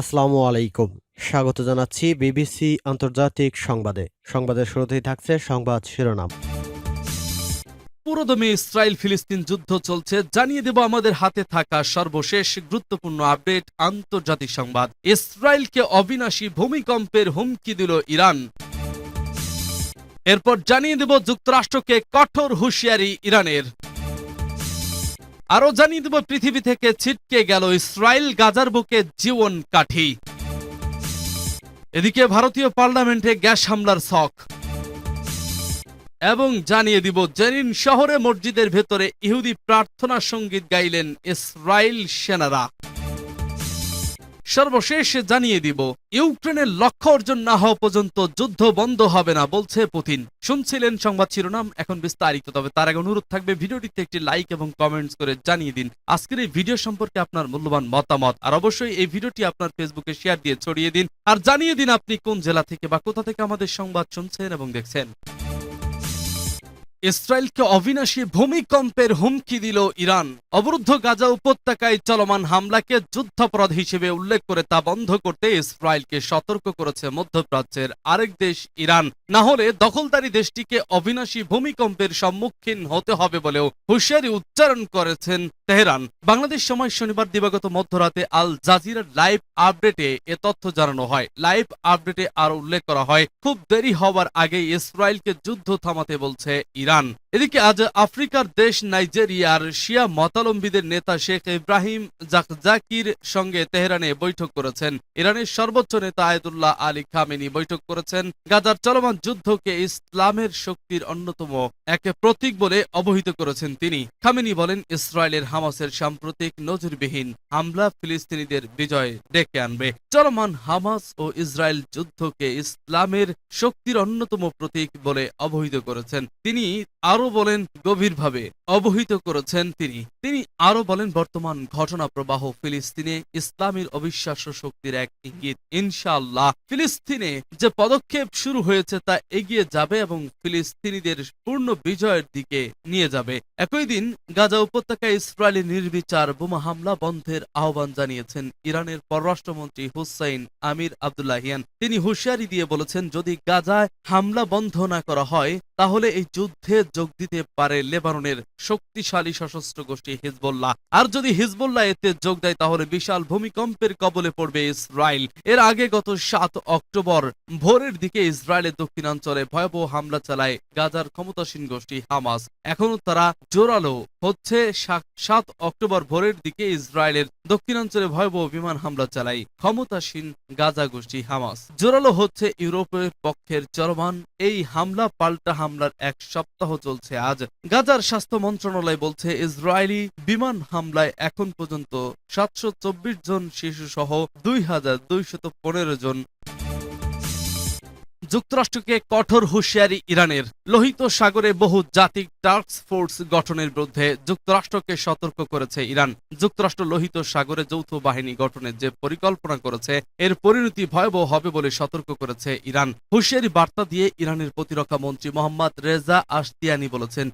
আসসালামু আলাইকুম। স্বাগত জানাচ্ছি বিবিসি আন্তর্জাতিক সংবাদে। সংবাদের শুরুতেই থাকছে সংবাদ শিরোনাম। পুরোদমে ইসরায়েল ফিলিস্তিন যুদ্ধ চলছে। জানিয়ে দেব আমাদের হাতে থাকা সর্বশেষ গুরুত্বপূর্ণ আপডেট আন্তর্জাতিক সংবাদ। ইসরায়েলকে অবিনাশী ভূমিকম্পের হুমকি দিল ইরান। এরপর জানিয়ে দেব যুক্তরাষ্ট্রকে কঠোর হুঁশিয়ারি ইরানের। আরও জানিয়ে দেব, পৃথিবী থেকে ছিটকে গেল ইসরায়েল গাজার বুকে জীবন কাঠি। এদিকে ভারতীয় পার্লামেন্টে গ্যাস হামলার শখ। এবং জানিয়ে দিব, জেনিন শহরে মসজিদের ভেতরে ইহুদি প্রার্থনা সংগীত গাইলেন ইসরায়েল সেনারা। সর্বশেষ জানিয়ে দিব, ইউক্রেনের লক্ষ্য অর্জন না হওয়া পর্যন্ত যুদ্ধ বন্ধ হবে না বলছে পুতিন। শুনছিলেন সংবাদ শিরোনাম, এখন বিস্তারিত, তবে তার আগে অনুরোধ থাকবে, ভিডিওটিতে একটি লাইক এবং কমেন্টস করে জানিয়ে দিন। আজকের এই ভিডিও সম্পর্কে আপনার মূল্যবান মতামত, আর অবশ্যই এই ভিডিওটি আপনার ফেসবুকে শেয়ার দিয়ে ছড়িয়ে দিন। আর জানিয়ে দিন আপনি কোন জেলা থেকে বা কোথা থেকে আমাদের সংবাদ শুনছেন এবং দেখছেন। ইসরায়েলকে অবিনাশী ভূমিকম্পের হুমকি দিল ইরান। অবরুদ্ধ গাজা উপত্যকায় চলমান হামলাকে যুদ্ধাপরাধ হিসেবে উল্লেখ করে তা বন্ধ করতে ইসরায়েলকে সতর্ক করেছে মধ্যপ্রাচ্যের আরেক দেশ ইরান। না হলে দখলদারি দেশটিকে অবিনাশী ভূমিকম্পের সম্মুখীন হতে হবে বলেও হুঁশিয়ারি উচ্চারণ করেছেন তেহরান। বাংলাদেশ সময় শনিবার দিবাগত মধ্যরাতে আল জাজিরার লাইভ আপডেটে এ তথ্য জানানো হয়। লাইভ আপডেটে আর উল্লেখ করা হয়, খুব দেরি হওয়ার আগে ইসরায়েলকে যুদ্ধ থামাতে বলছে ইরান। এদিকে আজ আফ্রিকার দেশ নাইজেরিয়ার শিয়া মতালম্বীদের নেতা শেখ ইব্রাহিম জাকজাকির সঙ্গে তেহরানে বৈঠক করেছেন। ইরানের সর্বোচ্চ নেতা আয়তুল্লাহ আলী খামেনি বৈঠক করেছেন। গাজার চলমান যুদ্ধকে ইসলামের শক্তির অন্যতম এক প্রতীক বলে অবহিত করেছেন তিনি। খামেনি বলেন, ইসরায়েলের হামাসের সাম্প্রতিক নজিরবিহীন হামলা ফিলিস্তিনিদের বিজয় ডেকে আনবে। চলমান হামাস ও ইসরায়েল যুদ্ধকে ইসলামের শক্তির অন্যতম প্রতীক বলে অবহিত করেছেন। তিনি আরও বলেন, গভীরভাবে অবহিত করেছেন তিনি। তিনি আরও বলেন, বর্তমান ঘটনা প্রবাহ ফিলিস্তিনে ইসলামের অবিশ্বাস্য শক্তির এক ইঙ্গিত। ইনশাআল্লাহ, ফিলিস্তিনে যে পদক্ষেপ শুরু হয়েছে তা এগিয়ে যাবে এবং ফিলিস্তিনিদের পূর্ণ বিজয়ের দিকে নিয়ে যাবে। একই দিন গাজা উপত্যকায় ইসরায়েলি নির্বিচার বোমা হামলা বন্ধের আহ্বান জানিয়েছেন ইরানের পররাষ্ট্রমন্ত্রী হুসাইন আমির আবদুল্লাহিয়ান। তিনি হুঁশিয়ারি দিয়ে বলেছেন, যদি গাজায় হামলা বন্ধ না করা হয় তাহলে এই যুদ্ধে যোগ দিতে পারে লেবাননের শক্তিশালী সশস্ত্র গোষ্ঠী হিজবুল্লাহ। আর যদি হিজবুল্লাহ এতে যোগ দেয়, তাহলে বিশাল ভূমিকম্পের কবলে পড়বে ইসরায়েল এর আগে গত সাত অক্টোবর ভোরের দিকে ইসরায়েলের দক্ষিণাঞ্চলে ভয়াবহ হামলা চালায় গাজার ক্ষমতাসীন গোষ্ঠী হামাস। এখনও তারা জোরালো হচ্ছে। সাত অক্টোবর ভোরের দিকে ইসরায়েলের দক্ষিণাঞ্চলে ভয়াবহ বিমান হামলা চালায় ক্ষমতাসীন গাজা গোষ্ঠী হামাস। জোরালো হচ্ছে ইউরোপের পক্ষের চলমান এই হামলা পাল্টা হামলার এক সপ্তাহ চলছে। আজ গাজার স্বাস্থ্য মন্ত্রণালয় বলছে, ইসরায়েলি বিমান হামলায় এখন পর্যন্ত সাতশো চব্বিশ জন শিশু সহ দুই হাজার দুইশত পনেরো জন যুক্তরাষ্ট্রকে কঠোর হুঁশিয়ারি ইরানের। লোহিত সাগরে বহু জাতিক টাস্ক ফোর্স গঠনের বিরুদ্ধে যুক্তরাষ্ট্রকে সতর্ক করেছে ইরান। যুক্তরাষ্ট্র লোহিত সাগরে যৌথ বাহিনী গঠনের যে পরিকল্পনা করেছে, এর পরিণতি ভয়াবহ হবে বলে সতর্ক করেছে ইরান। হুঁশিয়ারি বার্তা দিয়ে ইরানের প্রতিরক্ষা মন্ত্রী মোহাম্মদ রেজা আশতিয়ানি বলেছেন,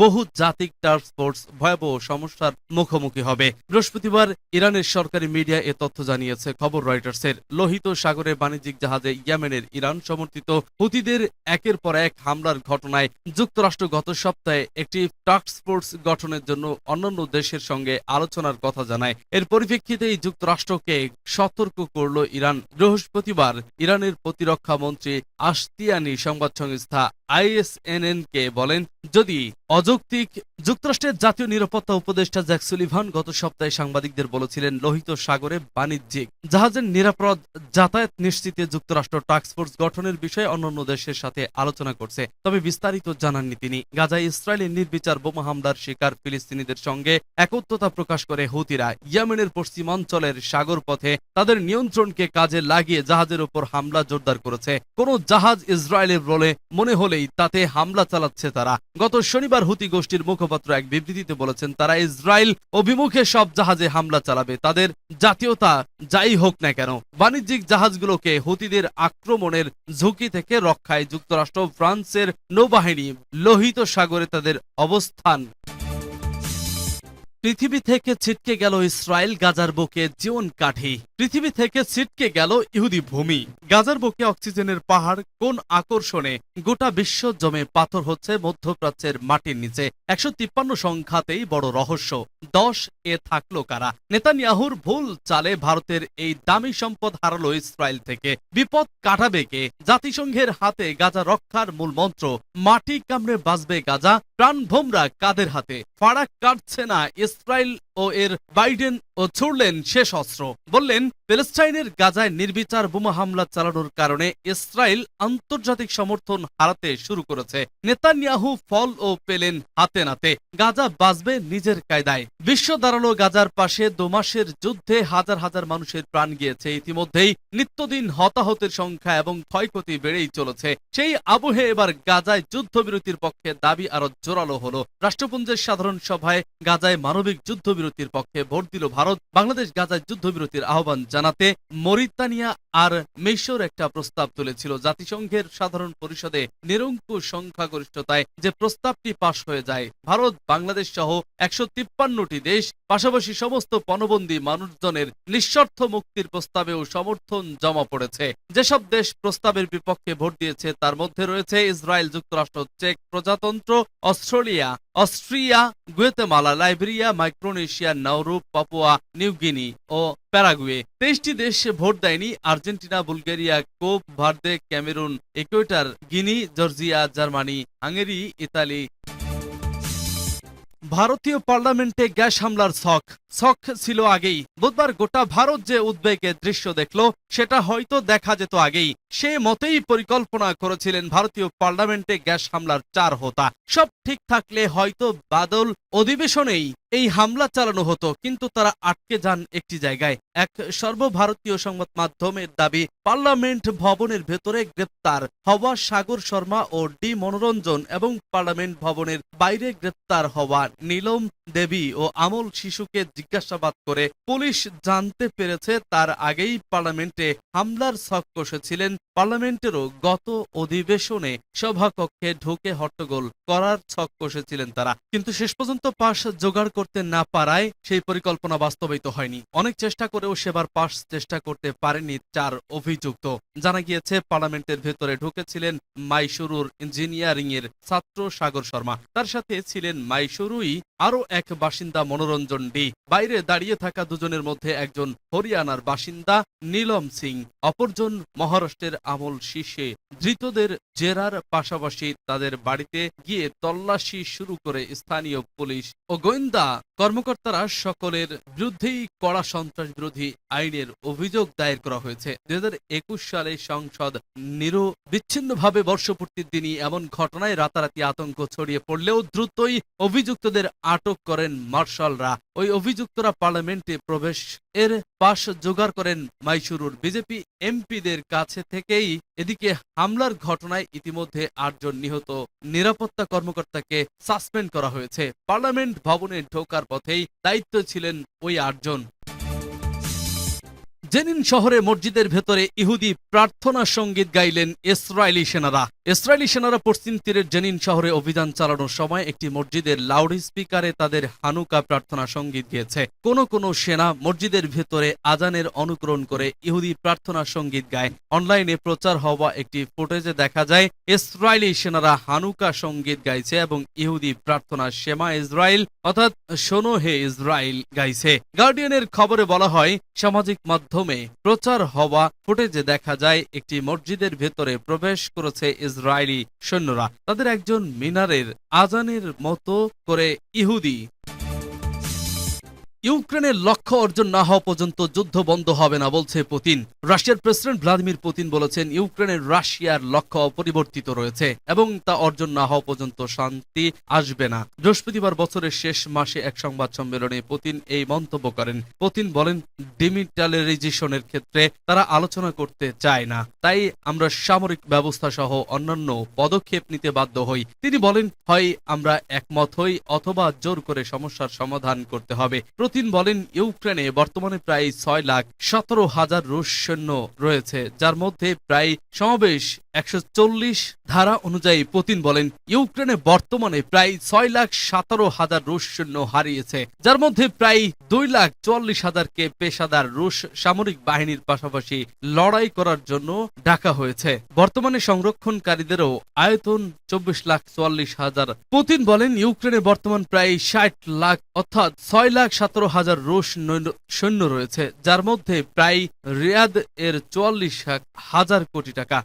বহু জাতিক টাস্ক ফোর্স ভয়াবহ সমস্যার মুখোমুখি হবে। বৃহস্পতিবার ইরানের সরকারি মিডিয়া এ তথ্য জানিয়েছে খবর রয়টার্সের। লোহিত সাগরে বাণিজ্যিক জাহাজে ইয়েমেনের ইরান সমর্থিত হুতিদের একের পর এক হামলার ঘটনায় যুক্তরাষ্ট্র গত সপ্তাহে একটি টাস্ক ফোর্স গঠনের জন্য অন্যান্য দেশের সঙ্গে আলোচনার কথা জানায়। এর পরিপ্রেক্ষিতেই যুক্তরাষ্ট্রকে সতর্ক করল ইরান। বৃহস্পতিবার ইরানের প্রতিরক্ষা মন্ত্রী আস্তিয়ানি সংবাদ সংস্থা আইএসএনএন কে বলেন, যদি অযৌক্তিক যুক্তরাষ্ট্রের জাতীয় নিরাপত্তা উপদেষ্টা জ্যাক সুলিভান গত সপ্তাহে সাংবাদিকদের বলেছিলেন, লোহিত সাগরে বাণিজ্যিক জাহাজের নিরাপদ যাতায়াত নিশ্চিতে যুক্তরাষ্ট্র টাস্কফোর্স গঠনের বিষয়ে অন্যান্য দেশের সাথে আলোচনা করছে। তবে বিস্তারিত জানাননি তিনি। গাজায় ইসরায়েলের নির্বিচার বোমা হামলার শিকার ফিলিস্তিনিদের সঙ্গে একত্রতা প্রকাশ করে হুতিরা ইয়েমেনের পশ্চিমাঞ্চলের সাগর পথে তাদের নিয়ন্ত্রণকে কাজে লাগিয়ে জাহাজের উপর হামলা জোরদার করেছে। কোন জাহাজ ইসরায়েলের বলে মনে হলেই তাতে হামলা চালাচ্ছে তারা। গত শনিবার হুতি গোষ্ঠীর মুখপাত্র এক বিবৃতিতে বলেছেন, তারা ইসরায়েল অভিমুখে সব জাহাজে হামলা চালাবে। তাদের জাতীয়তা যাই হোক না কেন, বাণিজ্যিক জাহাজগুলোকে হুতিদের আক্রমণের ঝুঁকি থেকে রক্ষায় যুক্তরাষ্ট্র ফ্রান্সের নৌবাহিনী লোহিত সাগরে তাদের অবস্থান পৃথিবী থেকে ছিটকে গেল ইসরায়েল গাজার বুকে জীবন কাঠি। পৃথিবী থেকে ছিটকে গেল ইহুদি ভূমি। গাজার বুকে অক্সিজেনের পাহাড় কোন আকর্ষণে? গোটা বিশ্ব জমে পাথর হচ্ছে মধ্যপ্রাচ্যের মাটির নিচে। একশো তিপ্পান্ন সংখ্যাতেই বড় রহস্য। দশ এ থাকল কারা? নেতানিয়াহুর ভুল চালে ভারতের এই দামি সম্পদ হারালো ইসরায়েল থেকে। বিপদ কাটাবে কে? জাতিসংঘের হাতে গাজা রক্ষার মূল মন্ত্র, মাটি কামড়ে বাঁচবে গাজা। প্রাণ ভোমরা কাদের হাতে? ফারাক কাটছে না ইসরায়েল ও এর বাইডেন ও ছুড়লেন শেষ অস্ত্র বললেন প্যালেস্টাইনের গাজায় নির্বিচার বোমা হামলা চালানোর কারণে ইসরায়েল আন্তর্জাতিক সমর্থন হারাতে শুরু করেছে। নেতানিয়াহু ফল ও পেলেন হাতে নাতে। গাজা বাঁচবে নিজের কায়দায়। বিশ্ব দাঁড়াল গাজার পাশে দুমাসের যুদ্ধে হাজার হাজার মানুষের প্রাণ গিয়েছে। ইতিমধ্যেই নিত্যদিন হতাহতের সংখ্যা এবং ক্ষয়ক্ষতি বেড়েই চলেছে। সেই আবহে এবার গাজায় যুদ্ধবিরতির পক্ষে দাবি আরও জোরালো হলো। রাষ্ট্রপুঞ্জের সাধারণ সভায় গাজায় মানবিক যুদ্ধবিরতির পক্ষে ভোট দিল ভারত। বাংলাদেশ গাজায় যুদ্ধবিরতির আহ্বান জানাতে মরিতানিয়া আর মিশর একটা প্রস্তাব তুলেছিল। জাতিসংঘের সাধারণ পরিষদে নিরঙ্কুশ সংখ্যাগরিষ্ঠতায় যে প্রস্তাবটি পাশ হয়ে যায়, ভারত, বাংলাদেশ সহ একশো তিপ্পান্নটি দেশ পাশাপাশি সমস্ত পণবন্দী মানুষজনের নিঃস্বার্থ মুক্তির প্রস্তাবেও সমর্থন জমা পড়েছে। যেসব দেশ প্রস্তাবের বিপক্ষে ভোট দিয়েছে, তার মধ্যে রয়েছে ইসরায়েল, যুক্তরাষ্ট্র, চেক, প্রজাতন্ত্র, Australia, Austria, Guatemala, Liberia, Micronesia, Nauru, Papua New Guinea ও প্যারাগুয়ে। তেইশটি দেশ ভোট দেয়নি Argentina, Bulgaria, Cape Verde Cameroon Equatorial Guinea, Georgia, Germany, Hungary, Italy ভারতীয় পার্লামেন্টে গ্যাস হামলার ছক। ছক ছিল আগেই। বুধবার গোটা ভারত যে উদ্বেগের দৃশ্য দেখল, সেটা হয়তো দেখা যেত আগেই। সে মতেই পরিকল্পনা করেছিলেন ভারতীয় পার্লামেন্টে গ্যাস হামলার চার হোতা। সব ঠিক থাকলে হয়তো বাদল অধিবেশনেই এই হামলা চালানো হতো, কিন্তু তারা আটকে যান একটি জায়গায়। এক সর্বভারতীয় সংবাদ মাধ্যমের দাবি, পার্লামেন্ট ভবনের ভেতরে গ্রেপ্তার হওয়া সাগর শর্মা ও ডি মনোরঞ্জন এবং পার্লামেন্ট ভবনের বাইরে গ্রেপ্তার হওয়া নীলম দেবী ও আমল শিশুকে জিজ্ঞাসাবাদ করে পুলিশ জানতে পেরেছে তার আগেই পার্লামেন্টে হামলার ছক কষেছিলেন পার্লামেন্টেরও গত অধিবেশনে সভাকক্ষে ঢুকে হট্টগোল করার ছক কষেছিলেন তারা। কিন্তু শেষ পর্যন্ত পাশ জোগাড় করতে না পারায় সেই পরিকল্পনা বাস্তবায়িত হয়নি। অনেক চেষ্টা করেও সেবার পাশ চেষ্টা করতে পারেনি চার অভিযুক্ত। জানা গিয়েছে, পার্লামেন্টের ভেতরে ঢুকেছিলেন মাইশুরুর ইঞ্জিনিয়ারিং এর ছাত্র সাগর শর্মা। তার সাথে ছিলেন মাইশুরুই আরও এক বাসিন্দা মনোরঞ্জন ডি। বাইরে দাঁড়িয়ে থাকা দুজনের মধ্যে একজন হরিয়ানার বাসিন্দা নীলম সিং, অপরজন মহারাষ্ট্রের আমল শীর্ষে ধৃতদের জেরার পাশাপাশি তাদের বাড়িতে গিয়ে তল্লাশি শুরু করে স্থানীয় পুলিশ ও গোয়েন্দা। কর্মকর্তারা সকলের বিরুদ্ধেই কড়া সন্ত্রাস বিরোধী আইনের অভিযোগ দায়ের করা হয়েছে। দুই হাজার একুশ সালে সংসদ নিরো বিচ্ছিন্নভাবে বর্ষপূর্তির দিনই এমন ঘটনায় রাতারাতি আতঙ্ক ছড়িয়ে পড়লেও দ্রুতই অভিযুক্তদের আটক করেন মার্শালরা। ওই অভিযুক্তরা পার্লামেন্টে প্রবেশ, এর পাশ জোগাড় করেন মাইশুরুর বিজেপি এমপিদের কাছে থেকেই। এদিকে হামলার ঘটনায় ইতিমধ্যে আটজন নিহত। নিরাপত্তা কর্মকর্তাকে সাসপেন্ড করা হয়েছে। পার্লামেন্ট ভবনে ঢোকার পথেই দায়িত্ব ছিলেন ওই আটজন। জেনিন শহরে মসজিদের ভেতরে ইহুদি প্রার্থনা সংগীত গাইলেন ইসরায়েলি সেনারা। ইসরায়েলি সেনারা পশ্চিম তীরের জেনিন শহরে অভিযান চালানোর সময় একটি মসজিদের লাউড স্পিকারে তাদের হানুকা প্রার্থনা সংগীত গেয়েছে। কোন কোন সেনা মসজিদের ভেতরে আজানের অনুকরণ করে ইহুদি প্রার্থনা সংগীত গায়। অনলাইনে প্রচার হওয়া একটি ফুটেজে দেখা যায়, ইসরায়েলি সেনারা হানুকা সংগীত গাইছে এবং ইহুদি প্রার্থনা সেমা ইসরায়েল অর্থাৎ শোনো হে ইসরায়েল গাইছে। গার্ডিয়ানের খবরে বলা হয়, সামাজিক মাধ্যমে প্রচার হওয়া ফুটেজে দেখা যায় একটি মসজিদের ভেতরে প্রবেশ করেছে ইসরায়েলি সৈন্যরা। তাদের একজন মিনারের আজানের মতো করে ইহুদি ইউক্রেনের লক্ষ্য অর্জন না হওয়া পর্যন্ত যুদ্ধ বন্ধ হবে না বলছে পুতিন। রাশিয়ার প্রেসিডেন্ট ভ্লাদিমির পুতিন বলেছেন, ইউক্রেনের রাশিয়ার লক্ষ্য অপরিবর্তিত রয়েছে এবং তা অর্জন না হওয়া পর্যন্ত শান্তি আসবে না। বৃহস্পতিবার বছরের শেষ মাসে এক সংবাদ সম্মেলনে পুতিন এই মন্তব্য করেন। পুতিন বলেন, ডিমিটালাইজেশনের ক্ষেত্রে তারা আলোচনা করতে চায় না। তাই আমরা সামরিক ব্যবস্থা সহ অন্যান্য পদক্ষেপ নিতে বাধ্য হই। তিনি বলেন, হয় আমরা একমত হই অথবা জোর করে সমস্যার সমাধান করতে হবে। পুতিন বলেন, ইউক্রেনে বর্তমানে প্রায় ছয় লাখ সতেরো হাজার রুশ সৈন্য রয়েছে, যার মধ্যে প্রায় সমাবেশ একশো চল্লিশ ধারা অনুযায়ী পুতিন বলেন, ইউক্রেনে বর্তমানে প্রায় ছয় লাখ সতেরো হাজার রুশ সৈন্য হারিয়েছে, যার মধ্যে প্রায় দুই লাখ চুয়াল্লিশ হাজারকে পেশাদার রুশ সামরিক বাহিনীর পাশাপাশি লড়াই করার জন্য ডাকা হয়েছে। বর্তমানে সংরক্ষণকারীদেরও আয়তন চব্বিশ লাখ চুয়াল্লিশ হাজার। পুতিন বলেন, ইউক্রেনে বর্তমান প্রায় ষাট লাখ অর্থাৎ ছয় লাখ সতেরো হাজার রুশ সৈন্য রয়েছে, যার মধ্যে প্রায় রিয়াদ এর চুয়াল্লিশ হাজার কোটি টাকা।